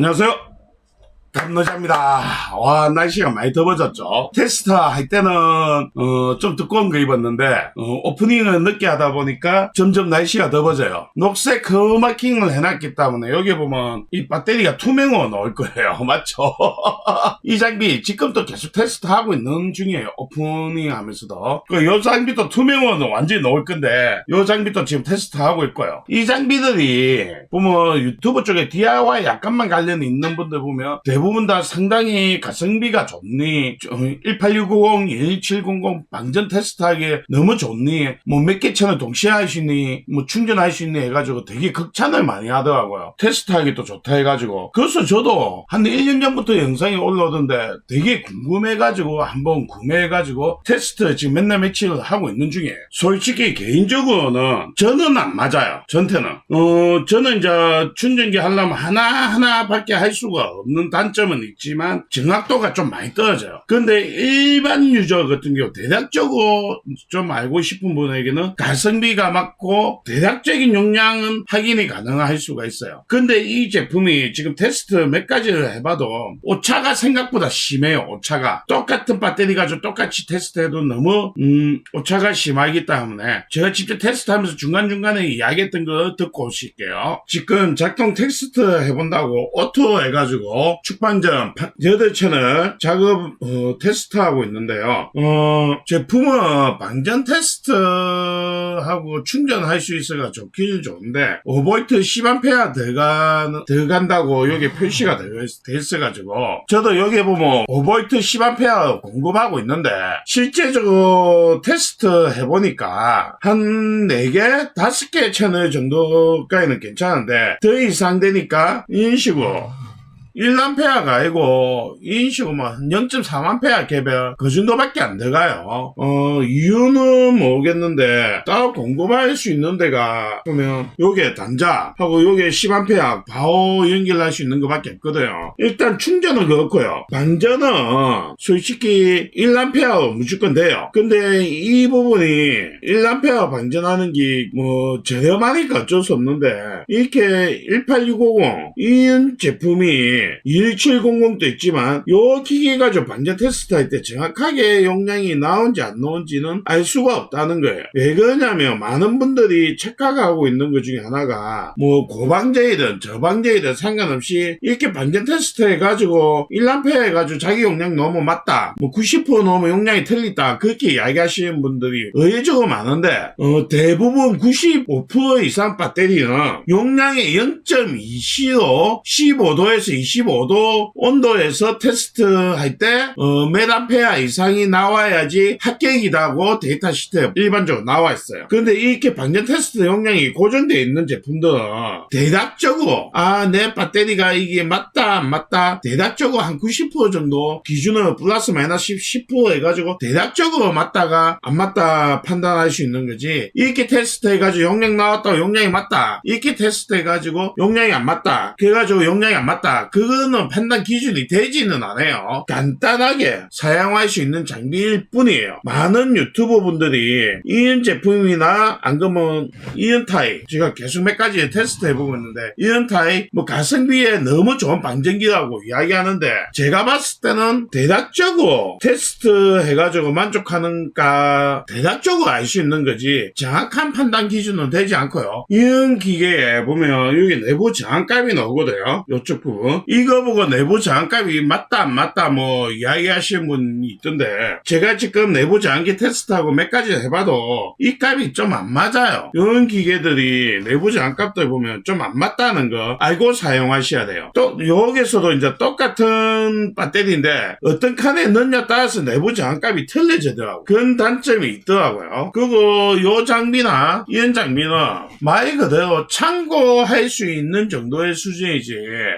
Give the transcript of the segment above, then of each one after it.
안녕하세요. 감노자입니다. 와, 날씨가 많이 더워졌죠. 테스트 할 때는, 어, 좀 두꺼운 거 입었는데, 어, 오프닝을 늦게 하다 보니까 점점 날씨가 더워져요. 녹색 커마킹을 해놨기 때문에 여기 보면 이 배터리가 투명으로 나올 거예요. 맞죠? 이 장비 지금도 계속 테스트 하고 있는 중이에요. 오프닝 하면서도. 그, 요 장비도 투명으로 완전히 나올 건데, 요 장비도 지금 테스트 하고 있고요. 이 장비들이, 보면 유튜브 쪽에 DIY 약간만 관련 있는 분들 보면, 대부분 다 상당히 가성비가 좋니, 18690, 1700 방전 테스트하기에 너무 좋니, 뭐 몇 개 채널 동시에 있니, 뭐 충전할 수 있니 해가지고 되게 극찬을 많이 하더라고요. 테스트하기도 좋다 해가지고. 그래서 저도 한 1년 전부터 영상이 올라오던데 되게 궁금해가지고 한번 구매해가지고 테스트 지금 맨날 며칠 하고 있는 중이에요. 솔직히 개인적으로는 저는 안 맞아요. 전태는. 어, 저는 이제 충전기 하려면 하나하나밖에 할 수가 없는 단점 은 있지만 정확도가 좀 많이 떨어져요. 근데 일반 유저 같은 경우 대략적으로 좀 알고 싶은 분에게는 가성비가 맞고 대략적인 용량은 확인이 가능할 수가 있어요. 근데 이 제품이 지금 테스트 몇 가지를 해봐도 오차가 생각보다 심해요. 오차가 똑같은 배터리 가지고 똑같이 테스트해도 너무 음, 오차가 심하기 때문에 제가 직접 테스트하면서 중간중간에 이야기했던 거 듣고 오실게요. 지금 작동 테스트 해본다고 오토 해가지고 축 반전 8채널 작업 어, 테스트하고 있는데요. 어, 제품은 방전 테스트하고 충전할 수 있어가 좋긴 좋은데 5V 10A 들어간, 들어간다고 여기 표시가 되어 있어가지고 저도 여기 보면 5V 10A 공급하고 있는데 실제적으로 테스트 해보니까 한 4개, 5개 채널 정도까지는 괜찮은데 더 이상 되니까 이런 식으로 1람페아가 아니고 식으로 뭐 0.4만페아 개별 그 정도밖에 안 들어가요. 어 이유는 모르겠는데 따로 공급할 수 있는 데가 보면 요게 단자하고 요게 10암페아 바로 연결할 수 있는 것밖에 없거든요. 일단 충전은 그렇고요. 반전은 솔직히 1람페아 무조건 돼요. 근데 이 부분이 1람페아 반전하는 게 뭐 저렴하니까 어쩔 수 없는데 이렇게 18650 이 제품이 1700도 있지만 요 기계 가지고 반전 테스트 할 때 정확하게 용량이 나온지 안 나온지는 알 수가 없다는 거예요. 왜 그러냐면 많은 분들이 착각하고 있는 것 중에 하나가 뭐 고방제이든 저방제이든 상관없이 이렇게 반전 테스트 해가지고 1람페 해가지고 자기 용량 너무 맞다. 뭐 90% 넘으면 용량이 틀리다. 그렇게 이야기하시는 분들이 의외적으로 많은데 어, 대부분 95% 이상 배터리는 용량의 0.2c로 15도에서 25도 온도에서 테스트할 때 어, 메라페아 이상이 나와야지 합격이라고 데이터 시트에 일반적으로 나와 있어요. 근데 이렇게 방전 테스트 용량이 고정되어 있는 제품들은 대략적으로 아 내 배터리가 이게 맞다 안 맞다 대략적으로 한 90% 정도 기준으로 플러스 마이너스 10, 10% 해가지고 대략적으로 맞다가 안 맞다 판단할 수 있는 거지. 이렇게 테스트 해가지고 용량 나왔다 용량이 맞다. 이렇게 테스트 해가지고 용량이 안 맞다. 그래가지고 용량이 안 맞다. 그 거는 판단 기준이 되지는 않아요. 간단하게 사용할 수 있는 장비일 뿐이에요. 많은 유튜버 분들이 이은 제품이나 안 그러면 이은타이 제가 계속 몇 가지 테스트 해보고 있는데 이은타이 뭐 가성비에 너무 좋은 방전기라고 이야기하는데 제가 봤을 때는 대략적으로 테스트 해가지고 만족하는가 대략적으로 알 수 있는 거지 정확한 판단 기준은 되지 않고요. 이은 기계에 보면 여기 내부 저항값이 나오거든요. 이쪽 부분 이거 보고 내부 저항값이 맞다 안 맞다 뭐 이야기하시는 분이 있던데 제가 지금 내부 저항기 테스트하고 몇 가지 해봐도 이 값이 좀 안 맞아요. 이런 기계들이 내부 저항값들 보면 좀 안 맞다는 거 알고 사용하셔야 돼요. 또 여기서도 이제 똑같은 배터리인데 어떤 칸에 넣냐 따라서 내부 저항값이 틀려지더라고 그런 단점이 있더라고요. 그리고 요 장비나 이런 장비는 말 그대로 참고할 수 있는 정도의 수준이지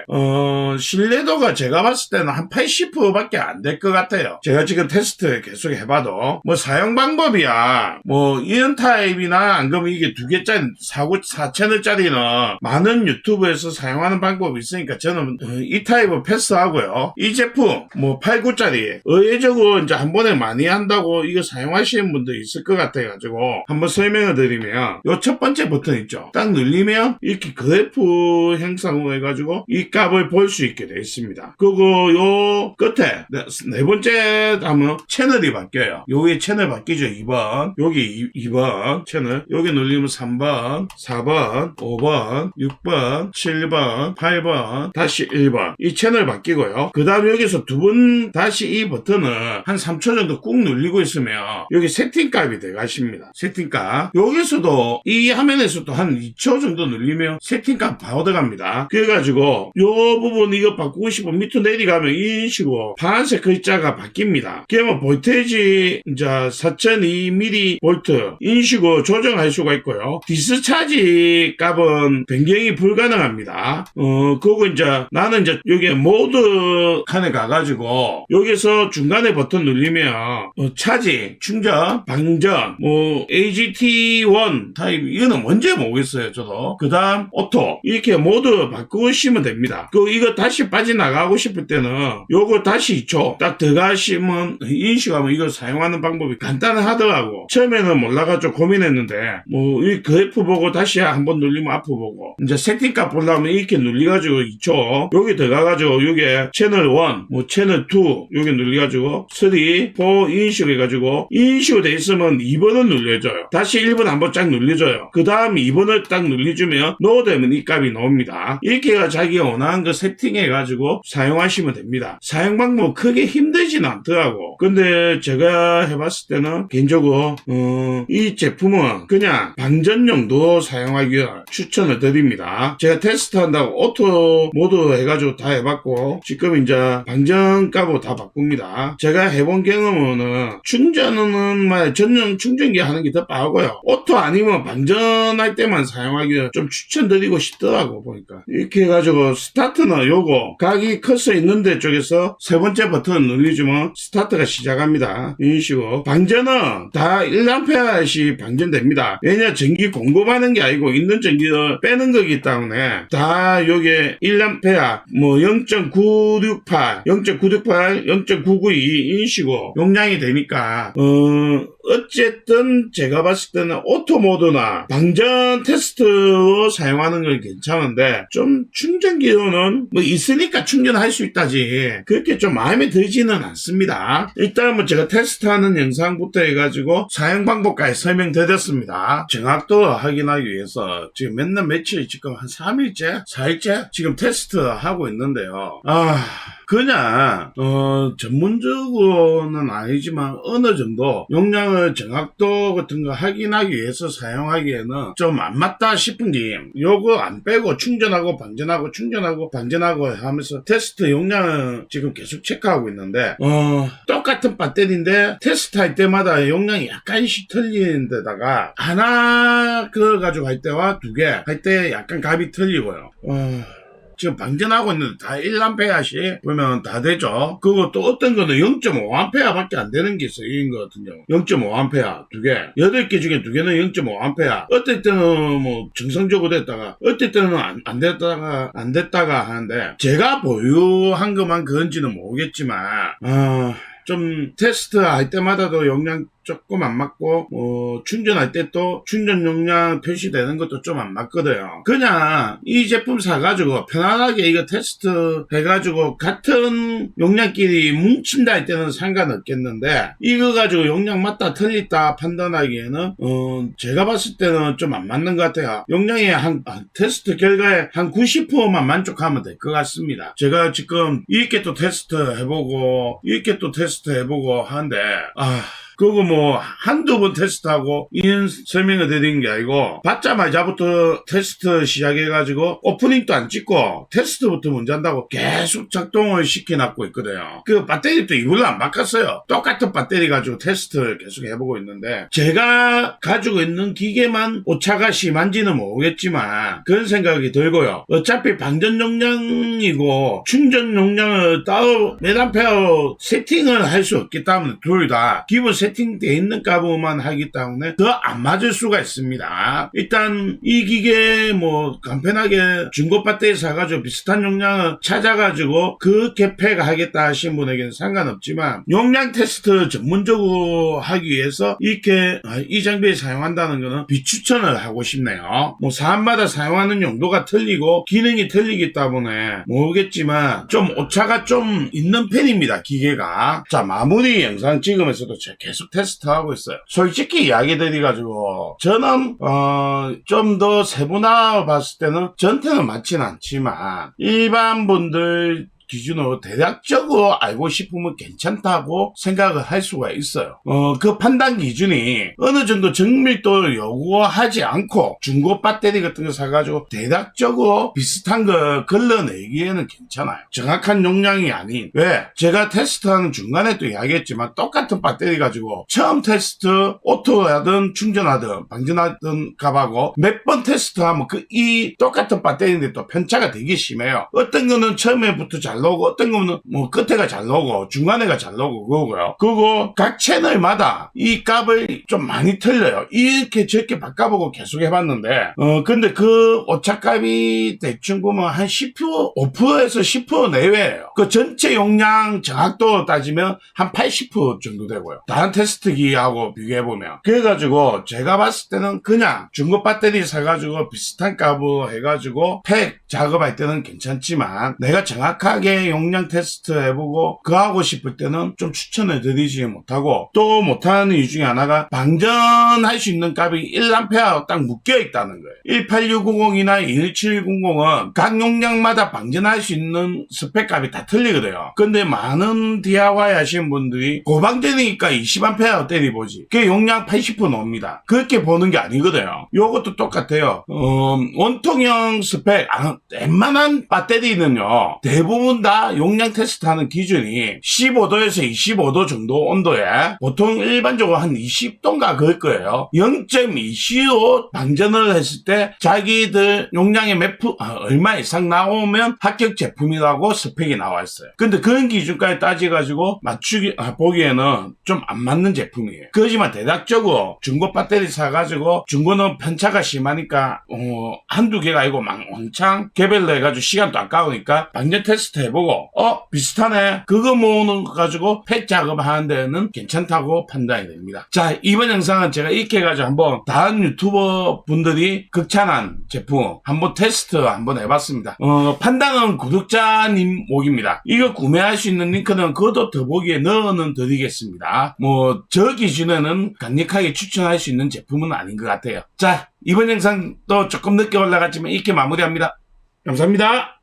어 신뢰도가 제가 봤을 때는 한 80%밖에 안 될 것 같아요. 제가 지금 테스트 계속 해봐도 뭐 사용 방법이야. 뭐 이런 타입이나 안 그러면 이게 두 개짜리 4, 4채널짜리는 많은 유튜브에서 사용하는 방법이 있으니까 저는 어, 이 타입은 패스하고요. 이 제품 뭐 8, 9짜리 의외적으로 이제 한 번에 많이 한다고 이거 사용하시는 분도 있을 것 같아가지고 한번 설명을 드리면 요 첫 번째 버튼 있죠? 딱 눌리면 이렇게 그래프 형상으로 해가지고 이 값을 볼수 있게 되어 있습니다. 그리고 요 끝에 네, 네 번째 하면 채널이 바뀌어요. 여기 채널 바뀌죠. 2번 여기 2, 번 채널 여기 눌리면 3번 4번 5번 6번 7번 8번 다시 1번 이 채널 바뀌고요. 그 다음 여기서 두 번 다시 이 버튼을 한 3초 정도 꾹 누르고 있으면 여기 세팅값이 들어가십니다. 세팅값 여기서도 이 화면에서도 한 2초 정도 눌리면 세팅값 바로 들어갑니다. 그래가지고 요 부분 이거 바꾸고 싶으면 밑으로 내려가면 이런 식으로 파란색 글자가 바뀝니다. 그러면 볼테이지 이제 4002mm 볼트 이런 식으로 조정할 수가 있고요. 디스차지 값은 변경이 불가능합니다. 어 그거 이제 나는 이제 여기 모드 칸에 가가지고 여기서 중간에 버튼 누르면 어, 차지, 충전, 방전, 뭐 AGT1 타입 이거는 뭔지 모르겠어요 저도. 그 다음 오토 이렇게 모두 바꾸시면 됩니다. 그 이거 다시 빠져나가고 싶을 때는 요거 다시 2초 딱 들어가시면 인식하면 이거 사용하는 방법이 간단하더라고. 처음에는 몰라가 지고 고민했는데 뭐 이 그래프 보고 다시 한번 눌리면 앞으로 보고 이제 세팅값 보려면 이렇게 눌려가지고 2초 여기 들어가가지고 여기 채널 1, 뭐 채널 2 여기 눌려가지고 3, 4 인식 해가지고 인식으로 돼 있으면 2번을 눌려줘요. 다시 1번 한번 쫙 눌려줘요. 그 다음 2번을 딱 눌려주면 넣어되면 이 값이 나옵니다. 이렇게 자기가 원하는 거 세팅 해가지고 사용하시면 됩니다. 사용 방법 크게 힘들진 않더라고. 근데 제가 해봤을 때는 개인적으로 어, 이 제품은 그냥 방전용도 사용하기 추천을 드립니다. 제가 테스트한다고 오토 모드 해가지고 다 해봤고 지금 이제 방전 값으로 다 바꿉니다. 제가 해본 경험은 충전은 말 전용 충전기 하는 게 더 빠르고요. 오토 아니면 방전할 때만 사용하기 좀 추천드리고 싶더라고 보니까 이렇게 해가지고 스타트는 요거 각이 커서 있는데 쪽에서 세 번째 버튼 눌러주면 스타트가 시작합니다. 이런 식으로 방전은 다 1A 방전됩니다. 왜냐 전기 공급하는 게 아니고 있는 전기를 빼는 거기 때문에 다 요게 1A 뭐 0.968 0.968 0.992 이런 식으로 용량이 되니까 어 어쨌든 제가 봤을 때는 오토 모드나 방전 테스트로 사용하는 건 괜찮은데 좀 충전기로는 뭐 있으니까 충전할 수 있다지 그렇게 좀 마음에 들지는 않습니다. 일단 뭐 제가 테스트하는 영상부터 해가지고 사용 방법까지 설명드렸습니다. 정확도 확인하기 위해서 지금 맨날 며칠 지금 한 3일째 4일째 지금 테스트 하고 있는데요. 아 그냥 어 전문적으로는 아니지만 어느 정도 용량을 정확도 같은 거 확인하기 위해서 사용하기에는 좀 안 맞다 싶은 게 요거 안 빼고 충전하고 방전하고 충전하고 방전하고 하면서 테스트 용량을 지금 계속 체크하고 있는데 어 똑같은 배터리인데 테스트 할 때마다 용량이 약간씩 틀리는 데다가 하나 그거 가지고 할 때와 두 개 할 때 약간 값이 틀리고요. 어... 지금 방전하고 있는데 다 1A씩 보면 다 되죠. 그리고 또 어떤 거는 0.5A 밖에 안 되는 게 있어요. 이런 거 같은 경우. 0.5A 두 개. 8개 중에 두 개는 0.5A. 어떨 때는 뭐 정상적으로 됐다가 어떨 때는 안, 안 됐다가 안 됐다가 하는데 제가 보유한 것만 그런지는 모르겠지만 아... 좀 테스트 할 때마다도 용량 조금 안 맞고 뭐 충전할 때 또 충전 용량 표시되는 것도 좀 안 맞거든요. 그냥 이 제품 사가지고 편안하게 이거 테스트 해가지고 같은 용량끼리 뭉친다 할 때는 상관없겠는데 이거 가지고 용량 맞다 틀리다 판단하기에는 어 제가 봤을 때는 좀 안 맞는 것 같아요. 용량이 한 아, 테스트 결과에 한 90%만 만족하면 될 것 같습니다. 제가 지금 이렇게 또 테스트 해보고 이렇게 또 테스트 해보고 하는데 아 그거 뭐 한두 번 테스트하고 이런 설명을 드린 게 아니고 받자마자부터 테스트 시작해가지고 오프닝도 안 찍고 테스트부터 먼저 한다고 계속 작동을 시켜놨고 있거든요. 그 배터리도 이걸로 안 바꿨어요. 똑같은 배터리 가지고 테스트를 계속 해보고 있는데 제가 가지고 있는 기계만 오차가 심한지는 모르겠지만 그런 생각이 들고요. 어차피 방전 용량이고 충전 용량을 따로 메단페어 세팅을 할 수 없기 때문에 둘 다 기본 세팅 세팅되어 있는 값만 하기 때문에 더 안 맞을 수가 있습니다. 일단 이 기계 뭐 간편하게 중고 배터리 사가지고 비슷한 용량을 찾아가지고 그 개폐 하겠다 하신 분에게는 상관없지만 용량 테스트 전문적으로 하기 위해서 이렇게 아, 이 장비를 사용한다는 것은 비추천을 하고 싶네요. 뭐 사람마다 사용하는 용도가 틀리고 기능이 틀리기 때문에 모르겠지만 좀 오차가 좀 있는 편입니다. 기계가. 자 마무리 영상 찍으면서도 제가 계속 테스트하고 있어요. 솔직히 이야기 드리가지고 저는 어, 좀 더 세분화 봤을 때는 전태는 많지는 않지만 일반 분들 기준으로 대략적으로 알고 싶으면 괜찮다고 생각을 할 수가 있어요. 어, 그 판단 기준이 어느 정도 정밀도를 요구하지 않고 중고 배터리 같은 거 사가지고 대략적으로 비슷한 거 걸러내기에는 괜찮아요. 정확한 용량이 아닌. 왜? 제가 테스트하는 중간에 또 이야기했지만 똑같은 배터리 가지고 처음 테스트 오토하든 충전하든 방전하든 값하고 몇 번 테스트하면 그 이 똑같은 배터리인데 또 편차가 되게 심해요. 어떤 거는 처음에부터 잘 나오고 어떤 거는 뭐 끝에가 잘 나오고 중간에가 잘 나오고 그거고요. 그거 각 채널마다 이 값을 좀 많이 틀려요. 이렇게 저렇게 바꿔보고 계속 해봤는데 어 근데 그 오차값이 대충 보면 한 10% 5%에서 10% 내외예요. 그 전체 용량 정확도 따지면 한 80% 정도 되고요. 다른 테스트기하고 비교해보면 그래가지고 제가 봤을 때는 그냥 중고 배터리 사가지고 비슷한 값으로 해가지고 팩 작업할 때는 괜찮지만 내가 정확하게 용량 테스트 해보고 그거 하고 싶을 때는 좀 추천을 드리지 못하고 또 못하는 이유 중에 하나가 방전할 수 있는 값이 1A 딱 묶여 있다는 거예요. 18690이나 11700은 각 용량마다 방전할 수 있는 스펙 값이 다 틀리거든요. 근데 많은 DIY 하시는 분들이 고방전이니까 20A 때리 보지. 그게 용량 80% 나옵니다. 그렇게 보는 게 아니거든요. 요것도 똑같아요. 어, 원통형 스펙, 아, 웬만한 배터리는요, 대부분 다 용량 테스트하는 기준이 15도에서 25도 정도 온도에 보통 일반적으로 한 20도인가 그럴 거예요. 0.2CO 방전을 했을 때 자기들 용량의 몇 프, 아, 얼마 이상 나오면 합격 제품이라고 스펙이 나와 있어요. 근데 그런 기준까지 따져가지고 맞추기, 아, 보기에는 좀 안 맞는 제품이에요. 그렇지만 대략적으로 중고 배터리 사가지고 중고는 편차가 심하니까, 어, 한두 개가 아니고 막 왕창 개별로 해가지고 시간도 아까우니까 방전 테스트 해보고, 어, 비슷하네. 그거 모으는 거 가지고 팩 작업하는 데는 괜찮다고 판단이 됩니다. 자, 이번 영상은 제가 이렇게 해가지고 한번 다른 유튜버 분들이 극찬한 제품 한번 테스트 한번 해봤습니다. 어, 판단은 구독자님 목입니다. 이거 구매할 수 있는 링크는 그것도 더보기에 넣어는 드리겠습니다. 뭐, 저 기준에는 강력하게 추천할 수 있는 제품은 아닌 것 같아요. 자, 이번 영상도 조금 늦게 올라갔지만 이렇게 마무리합니다. 감사합니다.